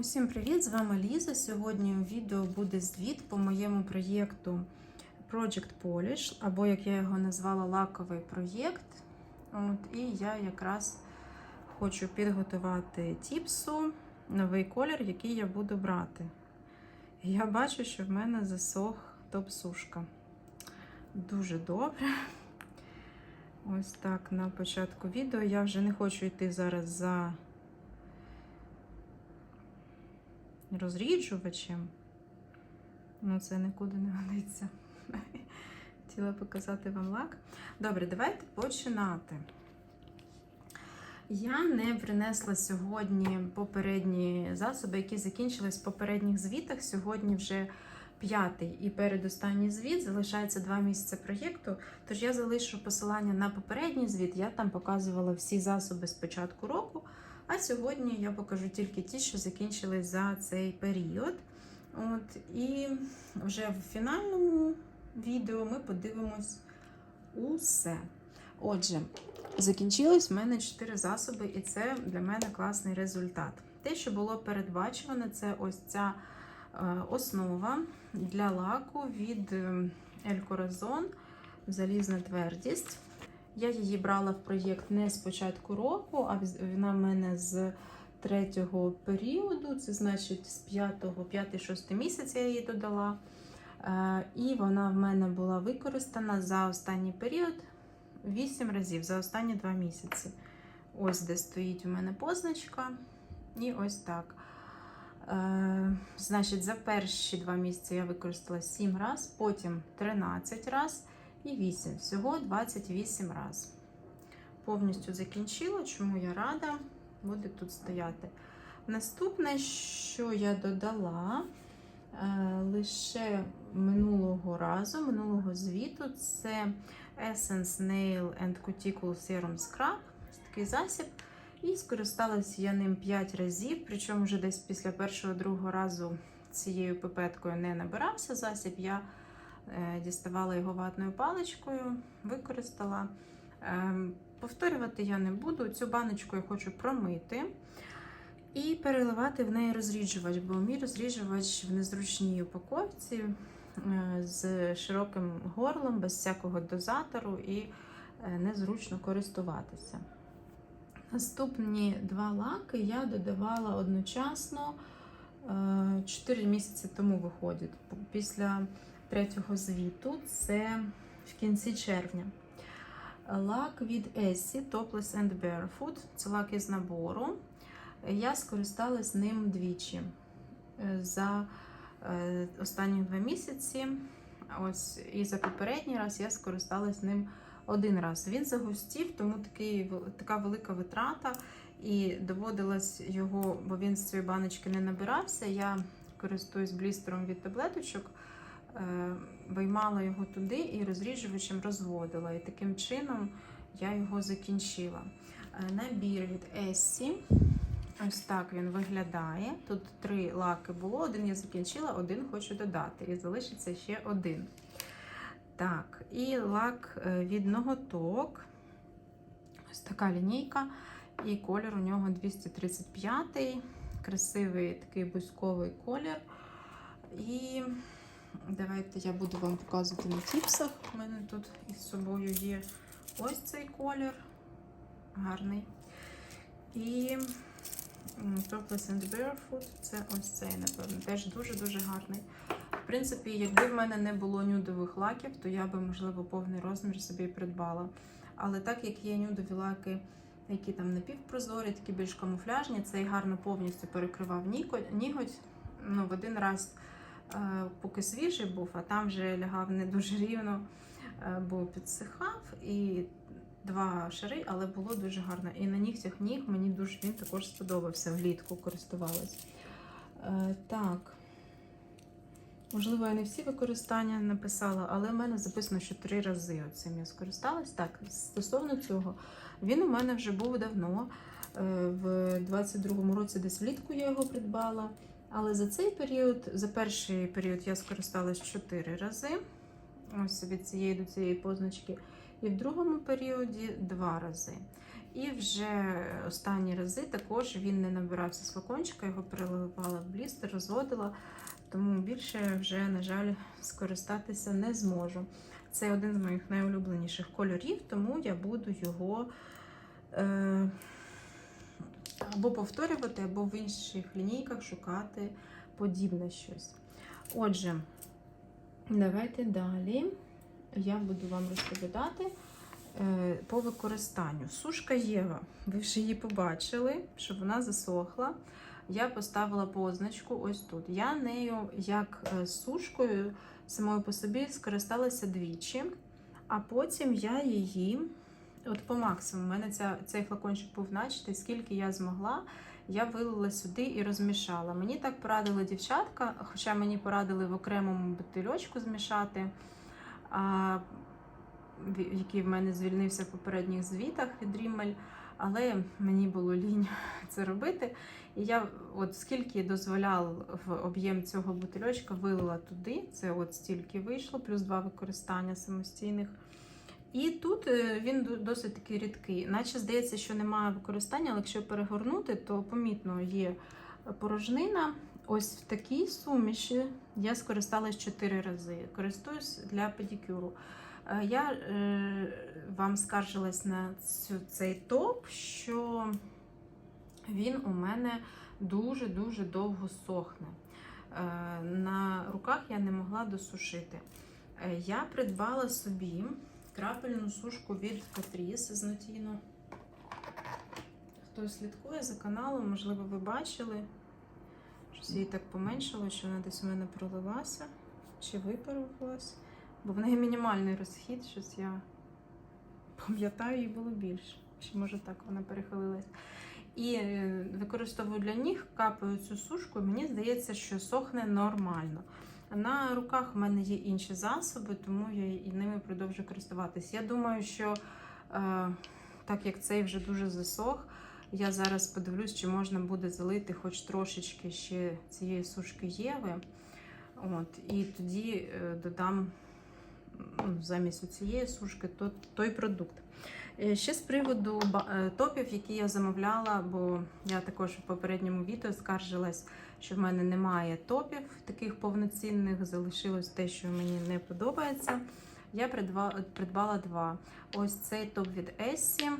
Усім привіт! З вами Ліза. Сьогодні у відео буде звіт по моєму проєкту Project Polish, або як я його назвала, лаковий проєкт. От, і я якраз хочу підготувати тіпсу, новий колір, який я буду брати. Я бачу, що в мене засох топ-сушка. Дуже добре. Ось так на початку відео. Я вже не хочу йти зараз за розріджувачем. Ну, це нікуди не годиться. Хотіла показати вам лак. Добре, давайте починати. Я не принесла сьогодні попередні засоби, які закінчились в попередніх звітах. Сьогодні вже п'ятий і передостанній звіт. Залишається два місяці проєкту. Тож я залишу посилання на попередній звіт. Я там показувала всі засоби з початку року. А сьогодні я покажу тільки ті, що закінчились за цей період. От, І вже в фінальному відео ми подивимось усе. Отже, закінчилось в мене 4 засоби, і це для мене класний результат. Те, що було передбачено, це ось ця е, основа для лаку від е, Corazon, залізна твердість. Я її брала в проєкт не з початку року, а вона в мене з третього періоду, це значить з 5-6 місяця я її додала. Е, І вона в мене була використана за останній період 8 разів, за останні 2 місяці. Ось де стоїть у мене позначка. І ось так. Е, Значить, за перші 2 місяці я використала 7 разів, потім 13 разів і 8. Всього 28 разів. Повністю закінчила, чому я рада, буде тут стояти. Наступне, що я додала е, лише минулого разу, минулого звіту, це Essence Nail and Cuticle Serum Scrub. Такий засіб. І скористалася я ним 5 разів, причому вже десь після першого-другого разу цією пипеткою не набирався засіб. Я діставала його ватною паличкою, використала. Е, Повторювати я не буду. Цю баночку я хочу промити і переливати в неї розріджувач, бо мій розріджувач в незручній упаковці е, з широким горлом, без всякого дозатору і незручно користуватися. Наступні два лаки я додавала одночасно 4 місяці тому виходить. Після третього звіту це в кінці червня. Лак від Essie Topless and Barefoot. Це лак із набору. Я скористалась ним двічі за е, останні два місяці. Ось І за попередній раз я скористалась ним один раз. Він загустів, тому такий, така велика витрата, і доводилось його, бо він з цієї баночки не набирався. Я користуюсь блістером від таблеточок. Е, виймала його туди і розріджувачем розводила. І таким чином я його закінчила. Е, набір від Essie. Ось так він виглядає. Тут три лаки було, один я закінчила, один хочу додати. І залишиться ще один. Так, і лак е, від ноготок. Ось така лінійка. І колір у нього 235 красивий такий бузьковий колір. І Давайте я буду вам показувати на тіпсах. У мене тут із собою є ось цей колір. Гарний. І Topless and Barefoot це ось цей, напевно, теж дуже-дуже гарний. В принципі, якби в мене не було нюдових лаків, то я би, можливо, повний розмір собі придбала. Але так як є нюдові лаки, які там напівпрозорі, такі більш камуфляжні, цей гарно повністю перекривав ніготь. Ну, в один раз поки свіжий був, а там вже лягав не дуже рівно, е, бо підсихав і два шари, але було дуже гарно. І на нігтях ніг мені дуже він також сподобався, влітку користувалась. Е, так. Можливо, я не всі використання написала, але в мене записано, що три рази цим я скористалась. Так, стосовно цього, він у мене вже був давно. В 22-му році десь влітку я його придбала. Але за цей період, за перший період я скористалась 4 рази. Ось від цієї до цієї позначки. І в другому періоді 2 рази. І вже останні рази також він не набирався з флакончика, його переливала в блістер, розводила, тому більше вже, на жаль, скористатися не зможу. Це один з моїх найулюбленіших кольорів, тому я буду його е, або повторювати, або в інших лінійках шукати подібне щось. Отже, давайте далі я буду вам розповідати е, по використанню. Сушка Єва, ви вже її побачили, що вона засохла. Я поставила позначку ось тут. Я нею, як е, сушкою, самою по собі скористалася двічі, а потім я її, от по максимуму, у мене ця, цей флакончик був начатий, скільки я змогла, я вилила сюди і розмішала. Мені так порадили дівчатка, хоча мені порадили в окремому бутильочку змішати, а, який в мене звільнився в попередніх звітах від Рімель. Але мені було лінь це робити. І я, от скільки дозволяв в об'єм цього бутильочка, вилила туди. Це от стільки вийшло, плюс два використання самостійних. І тут е, він досить такий рідкий. Наче здається, що немає використання, але якщо перегорнути, то помітно є порожнина. Ось в такій суміші я скористалась 4 рази. Користуюсь для педикюру. Е, Я е, вам скаржилась на цю, цей топ, що він у мене дуже-дуже довго сохне. Е, На руках я не могла досушити. Е, Я придбала собі крапельну сушку від Catrice з Notino. Хто слідкує за каналом, можливо, ви бачили. Щось її так поменшало, що вона десь у мене пролилася чи випарувалась. Бо в неї мінімальний розхід, щось я пам'ятаю, їй було більше. Чи може так вона перехилилась. І е, використовую для ніг, капаю цю сушку, і мені здається, що сохне нормально. На руках в мене є інші засоби, тому я і ними продовжую користуватись. Я думаю, що е, так як цей вже дуже засох, я зараз подивлюсь, чи можна буде залити хоч трошечки ще цієї сушки Єви. От, і тоді е, додам замість цієї сушки то, той продукт. Е, Ще з приводу е, топів, які я замовляла, бо я також в попередньому відео скаржилась, що в мене немає топів таких повноцінних, залишилось те, що мені не подобається. Я придба- придбала два. Ось цей топ від Essie,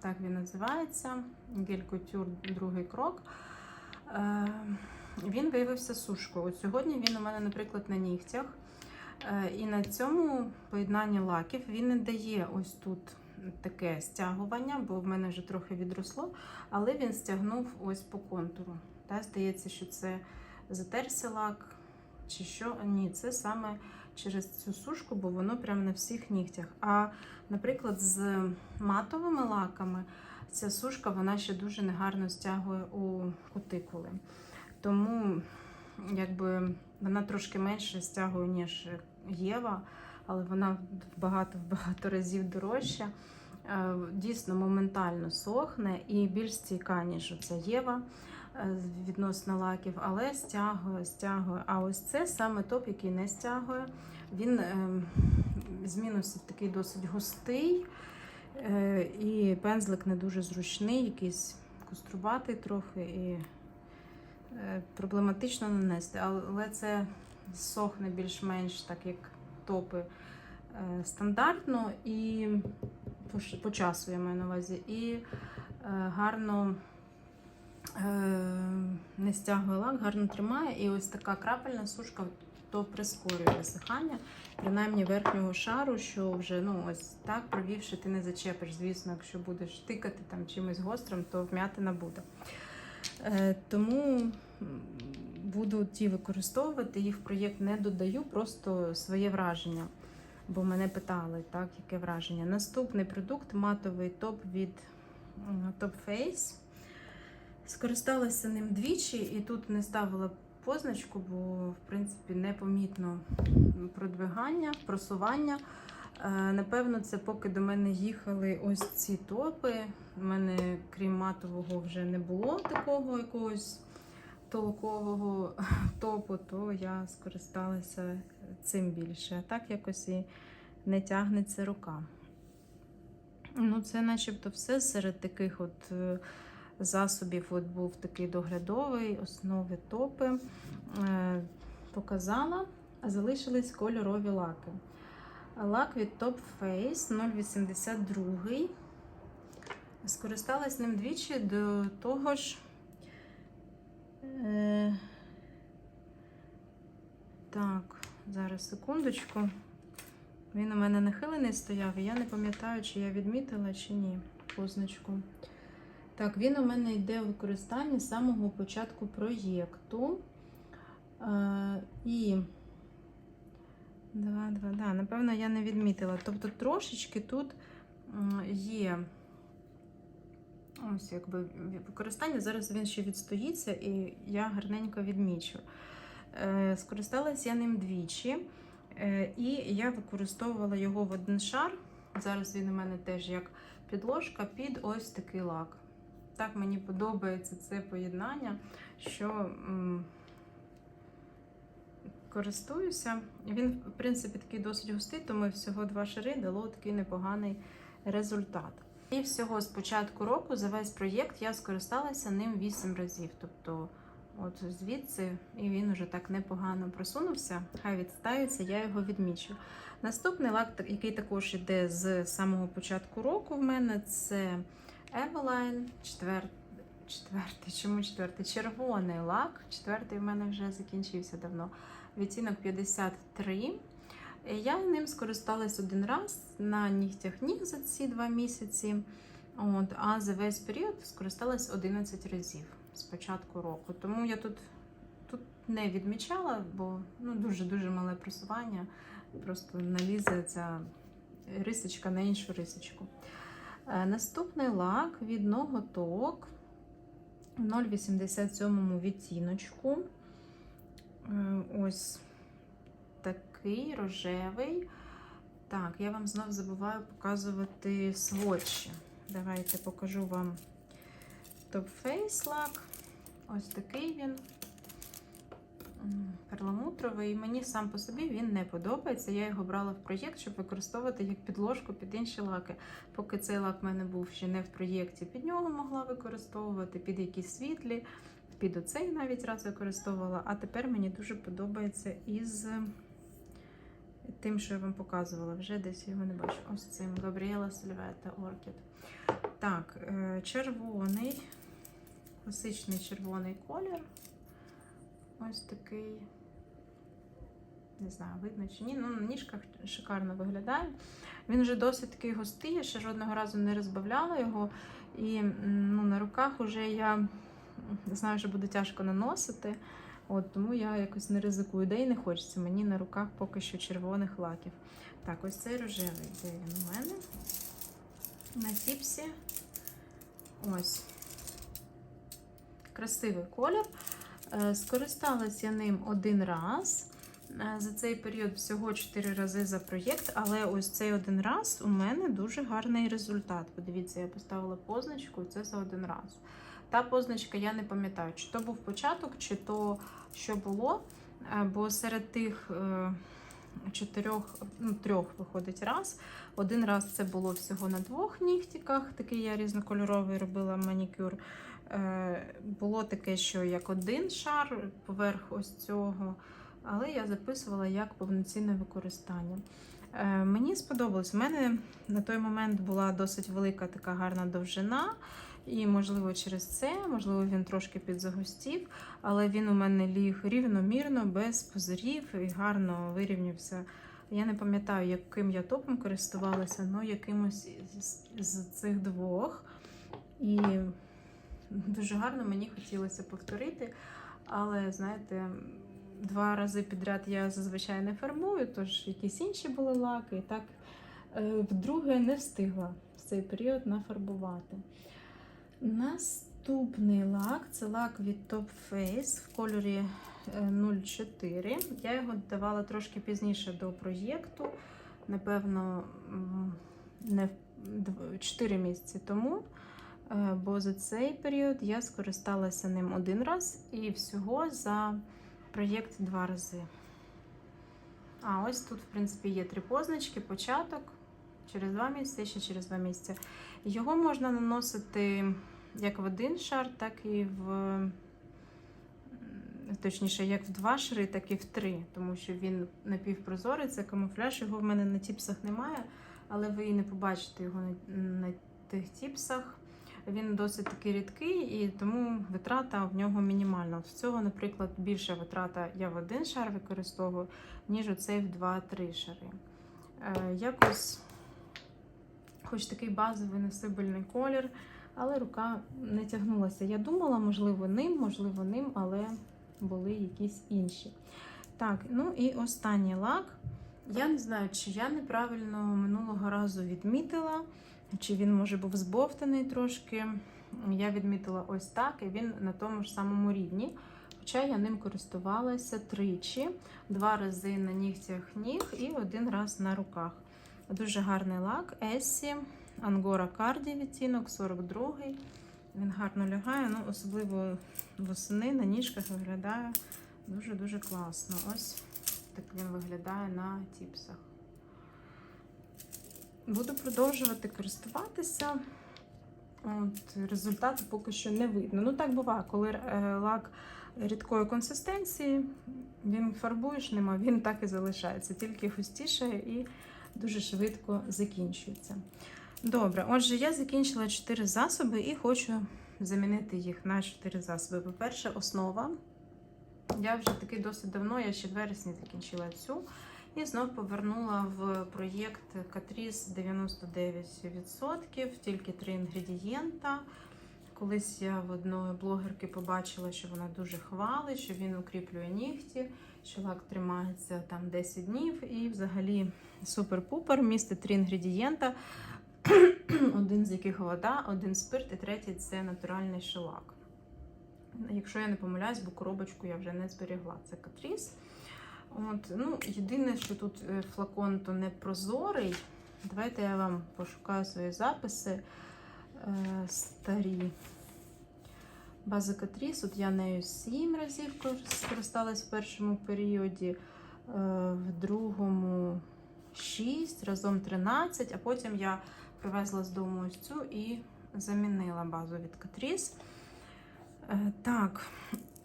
так він називається. Гель Couture другий крок. Е, Він виявився сушкою. От сьогодні він у мене, наприклад, на нігтях. Е, І на цьому поєднанні лаків він не дає ось тут таке стягування, бо в мене вже трохи відросло, але він стягнув ось по контуру. Та, здається, що це затерся лак чи що. Ні, це саме через цю сушку, бо воно прямо на всіх нігтях. А, наприклад, з матовими лаками ця сушка вона ще дуже негарно стягує у кутикули. Тому якби вона трошки менше стягує, ніж Єва, але вона в багато-багато разів дорожча. Е, Дійсно моментально сохне і більш стійка, ніж оця Єва е, відносно лаків, але стягує, стягує. А ось це саме топ, який не стягує. Він е, з мінусів такий досить густий, і пензлик не дуже зручний, якийсь кострубатий трохи. І проблематично нанести, але це сохне більш-менш так, як топи е, стандартно і по, часу я маю на увазі, і е, гарно е, не стягує лак, гарно тримає. І ось така крапельна сушка то прискорює висихання, принаймні верхнього шару, що вже ну ось так провівши, ти не зачепиш. Звісно, якщо будеш тикати там чимось гострим, то вмятина буде. Е, тому буду ті використовувати, їх в проєкт не додаю, просто своє враження. Бо мене питали, так, яке враження. Наступний продукт матовий топ від Top Face. Скористалася ним двічі і тут не ставила позначку, бо в принципі непомітно продвигання, просування. Е, Напевно, це поки до мене їхали ось ці топи. У мене, крім матового, вже не було такого якогось толкового топу, то я скористалася цим більше. А так якось і не тягнеться рука. Ну, це начебто все серед таких от е, засобів. От був такий доглядовий, основи топи. Е, Показала, а залишились кольорові лаки. Лак від Top Face 082. Скористалась ним двічі до того ж. Е, так, зараз секундочку. Він у мене нахилений стояв, і я не пам'ятаю, чи я відмітила, чи ні позначку. Так, він у мене йде у використанні з самого початку проєкту. Е, і. Два, два, да, напевно, я не відмітила. Тобто трошечки тут є ось якби використання. Зараз він ще відстоїться, і я гарненько відмічу. Е, Скористалась я ним двічі. Е, І я використовувала його в один шар. Зараз він у мене теж як підложка під ось такий лак. Так мені подобається це поєднання, що користуюся. Він, в принципі, такий досить густий, тому всього два шари дало такий непоганий результат. І всього з початку року за весь проєкт я скористалася ним 8 разів. Тобто, от звідси, і він уже так непогано просунувся. Хай відставиться, я його відмічу. Наступний лак, який також іде з самого початку року в мене, це Eveline, четвер... четвертий, чому четвертий? Червоний лак. Четвертий в мене вже закінчився давно. Відтінок 53. Я ним скористалась один раз на нігтях ніг за ці два місяці. От, а за весь період скористалась 11 разів з початку року. Тому я тут, тут не відмічала, бо ну, дуже-дуже мале просування. Просто налізе ця рисочка на іншу рисочку. Е, Наступний лак від ноготок в 0,87 відтіночку. Ось такий рожевий. Так, я вам знов забуваю показувати сводчі. Давайте покажу вам Top Face лак. Ось такий він. Перламутровий. Мені сам по собі він не подобається. Я його брала в проєкт, щоб використовувати як підложку під інші лаки. Поки цей лак в мене був ще не в проєкті, під нього могла використовувати, під якісь світлі, під оцей навіть раз використовувала. А тепер мені дуже подобається із тим, що я вам показувала. Вже десь його не бачу. Ось цим Габріела Сільвета Оркід. Так, е, червоний, класичний червоний колір. Ось такий. Не знаю, видно чи ні. Ну, на ніжках шикарно виглядає. Він вже досить такий густий, я ще жодного разу не розбавляла його. І ну, на руках уже я знаю, що буде тяжко наносити. От, тому я якось не ризикую. Де і не хочеться мені на руках поки що червоних лаків. Так, ось цей рожевий, де він у мене. На тіпсі. Ось. Красивий колір. Е, Скористалась я ним один раз. Е, За цей період всього 4 рази за проєкт, але ось цей один раз у мене дуже гарний результат. Подивіться, я поставила позначку, це за один раз. Та позначка я не пам'ятаю, чи то був початок, чи то що було. Е, Бо серед тих е, чотирьох, ну, трьох виходить раз. Один раз це було всього на двох нігтіках, такий я різнокольоровий робила манікюр. Е, Було таке, що як один шар поверх ось цього, але я записувала як повноцінне використання. Мені сподобалось. У мене на той момент була досить велика така гарна довжина. І, можливо, через це, можливо, він трошки підзагустів, але він у мене ліг рівномірно, без позорів і гарно вирівнявся. Я не пам'ятаю, яким я топом користувалася, але якимось з, з цих двох. І дуже гарно мені хотілося повторити. Але, знаєте, два рази підряд я зазвичай не фарбую, тож якісь інші були лаки. І так е, вдруге не встигла в цей період нафарбувати. Наступний лак це лак від Top Face в кольорі е, 04. Я його додавала трошки пізніше до проєкту, напевно, не 4 місяці тому. Е, Бо за цей період я скористалася ним один раз і всього за проєкт два рази. А ось тут, в принципі, є три позначки: початок, через два місяці, ще через два місяці. Його можна наносити як в один шар, так і в точніше, як в два шари, так і в три, тому що він напівпрозорий, це камуфляж, його в мене на тіпсах немає, але ви і не побачите його на, тих тіпсах. Він досить таки рідкий і тому витрата в нього мінімальна. В цього, наприклад, більша витрата я в один шар використовую, ніж оцей в 2-3 шари. Е, якось, хоч такий базовий несибельний колір, але рука не тягнулася. Я думала, можливо, ним, можливо, ним, але були якісь інші. Так, ну і останній лак. Я не знаю, чи я неправильно минулого разу відмітила, чи він може був збовтаний трошки. Я відмітила ось так, і він на тому ж самому рівні. Хоча я ним користувалася тричі, два рази на нігтях ніг і один раз на руках. Дуже гарний лак Essy Angora Cardi відтінок 42 Він гарно лягає, ну, особливо восени на ніжках виглядає дуже-дуже класно. Ось так він виглядає на тіпсах. Буду продовжувати користуватися. От, Результату поки що не видно. Ну, так буває, коли е, лак рідкої консистенції, він фарбуєш нема, він так і залишається, тільки густіше і дуже швидко закінчується. Добре, отже, я закінчила 4 засоби і хочу замінити їх на 4 засоби. По-перше, основа. Я вже таки досить давно, я ще в вересні закінчила цю. І знов повернула в проєкт Катріс 99%, тільки три інгредієнта. Колись я в одної блогерки побачила, що вона дуже хвалить, що він укріплює нігті, що лак тримається там 10 днів і взагалі супер-пупер, містить три інгредієнта. один з яких вода, один спирт, і третій це натуральний шелак. Якщо я не помиляюсь, бо коробочку я вже не зберігла. Це Катріс. От, ну, Єдине, що тут е, флакон то не прозорий. Давайте я вам пошукаю свої записи е, старі. База Катріс, от я нею 7 разів скористалась в першому періоді, е, в другому 6, разом 13, а потім я привезла з дому ось цю і замінила базу від Катріс. Е, так,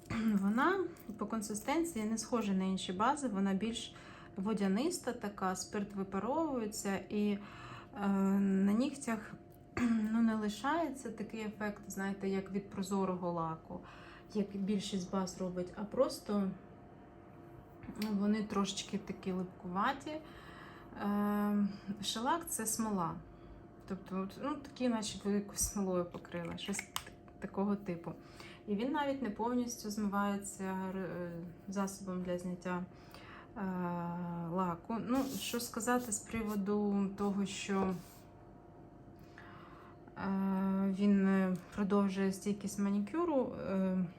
вона по консистенції не схожа на інші бази, вона більш водяниста, така, спирт випаровується, і е, на нігтях ну, не лишається такий ефект, знаєте, як від прозорого лаку, як більшість баз робить, а просто ну, вони трошечки такі липкуваті. Е, шелак це смола. Тобто, ну, такі, наче великою смолою покрила, щось такого типу. І він навіть не повністю змивається е, засобом для зняття е, лаку. Ну, що сказати з приводу того, що е, він продовжує стійкість манікюру,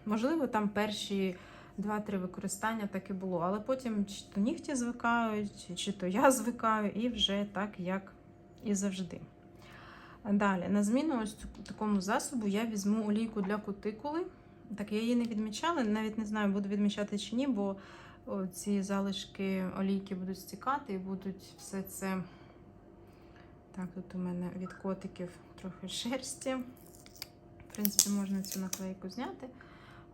можливо, там перші 2-3 використання так і було, але потім чи то нігті звикають, чи то я звикаю, і вже так, як і завжди. Далі, на зміну ось такому засобу я візьму олійку для кутикули. Так, я її не відмічала, навіть не знаю, буду відмічати чи ні, бо ці залишки олійки будуть стікати і будуть все це. Так, тут у мене від котиків трохи шерсті. В принципі, можна цю наклейку зняти.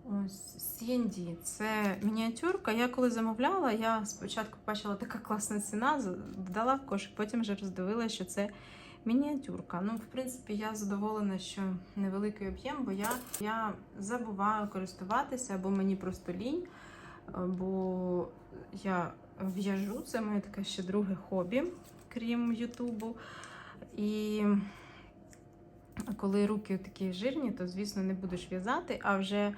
Ось CND. Це мініатюрка. Я коли замовляла, я спочатку бачила така класна ціна, додала в кошик, потім вже роздивилася, що це мініатюрка. Ну, в принципі, я задоволена, що невеликий об'єм, бо я, я забуваю користуватися, або мені просто лінь, бо я в'яжу, це моє таке ще друге хобі, крім Ютубу. І коли руки такі жирні, то, звісно, не будеш в'язати, а вже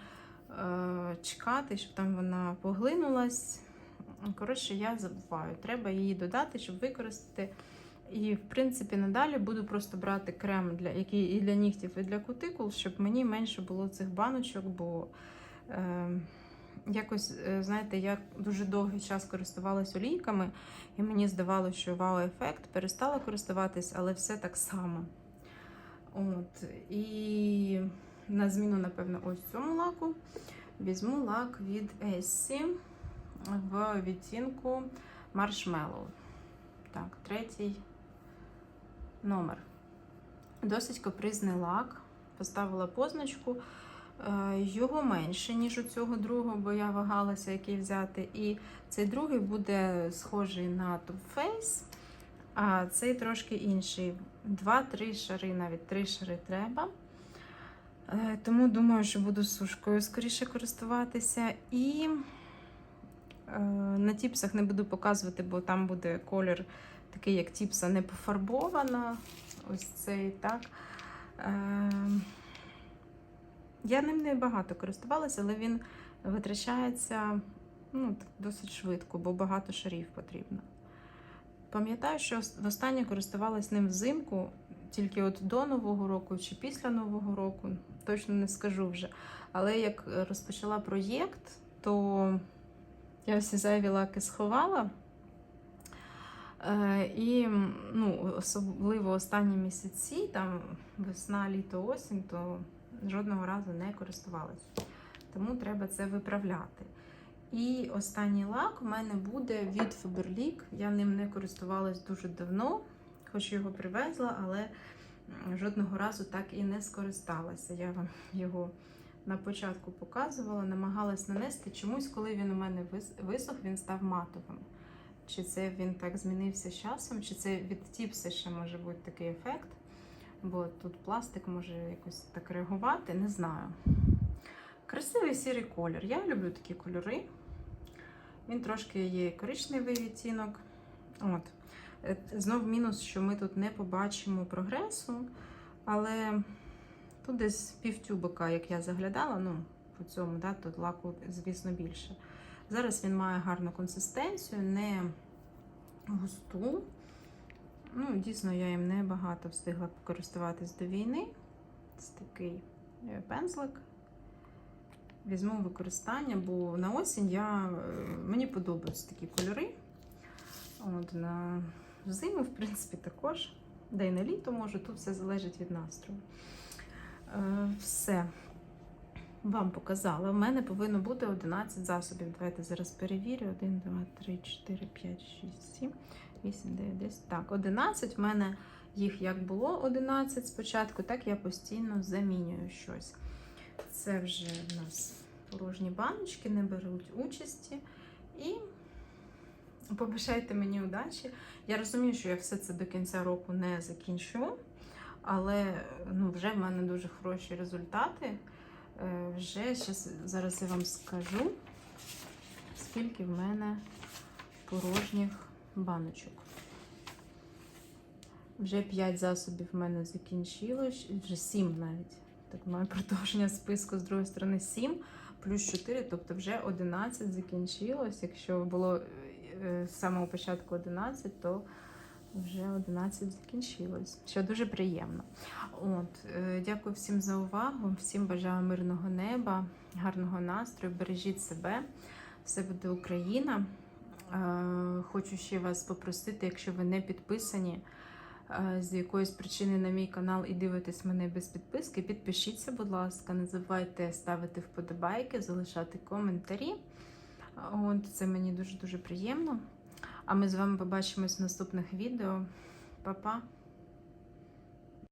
чекати, щоб там вона поглинулась. Коротше, я забуваю. Треба її додати, щоб використати. І, в принципі, надалі буду просто брати крем, для, який і для нігтів, і для кутикул, щоб мені менше було цих баночок, бо е, якось, е, знаєте, я дуже довгий час користувалась олійками, і мені здавалося, що вау-ефект, перестала користуватись, але все так само. От, І на зміну, напевно, ось цьому лаку візьму лак від Essy в відтінку Marshmallow. Так, третій номер. Досить капризний лак. Поставила позначку. Е, Його менше, ніж у цього другого, бо я вагалася, який взяти. І цей другий буде схожий на Too Faced, а цей трошки інший. Два-три шари, навіть три шари треба. Е, Тому думаю, що буду сушкою скоріше користуватися. І е, на тіпсах не буду показувати, бо там буде колір такий, як тіпса, не пофарбована. Ось цей так. Е, я ним не багато користувалася, але він витрачається ну, досить швидко, бо багато шарів потрібно. Пам'ятаю, що востаннє користувалась ним взимку, тільки от до Нового року чи після Нового року, точно не скажу вже. Але як розпочала проєкт, то я всі зайві лаки сховала. Е, І ну, особливо останні місяці, там весна, літо, осінь, то жодного разу не користувалася. Тому треба це виправляти. І останній лак у мене буде від Faberlic. Я ним не користувалась дуже давно, хоч його привезла, але жодного разу так і не скористалася. Я вам його на початку показувала, намагалась нанести. Чомусь, коли він у мене висох, він став матовим. Чи це він так змінився з часом, чи це від тіпси ще може бути такий ефект, бо тут пластик може якось так реагувати, не знаю. Красивий сірий колір. Я люблю такі кольори. Він трошки є коричневий відтінок. От. Е, Знов мінус, що ми тут не побачимо прогресу, але тут десь півтюбика, як я заглядала, ну, по цьому, да, тут лаку, звісно, більше. Зараз він має гарну консистенцію, не густу. Ну, Дійсно, я їм не багато встигла користуватись до війни. Це такий е, пензлик. Візьму використання, бо на осінь я, мені подобаються такі кольори. От, На зиму, в принципі, також. Да й на літо може, тут все залежить від настрою. Е, все вам показала. У мене повинно бути 11 засобів. Давайте зараз перевірю. 1, 2, 3, 4, 5, 6, 7, 8, 9, 10. Так, 11. В мене їх як було 11 спочатку, так я постійно замінюю щось. Це вже в нас порожні баночки, не беруть участі. І побажайте мені удачі. Я розумію, що я все це до кінця року не закінчу, але ну, вже в мене дуже хороші результати. Е, Вже щас, зараз я вам скажу, скільки в мене порожніх баночок. Вже 5 засобів в мене закінчилось, вже 7 навіть. Так, маю продовження списку з другої сторони 7 плюс 4, тобто вже 11 закінчилось. Якщо було е, з самого початку 11, то вже 11 закінчилось, що дуже приємно. От, е, Дякую всім за увагу, всім бажаю мирного неба, гарного настрою, бережіть себе, все буде Україна. Е, Хочу ще вас попросити, якщо ви не підписані е, з якоїсь причини на мій канал і дивитесь мене без підписки, підпишіться, будь ласка, не забувайте ставити вподобайки, залишати коментарі. От, Це мені дуже-дуже приємно. А ми з вами побачимось в наступних відео. Па-па!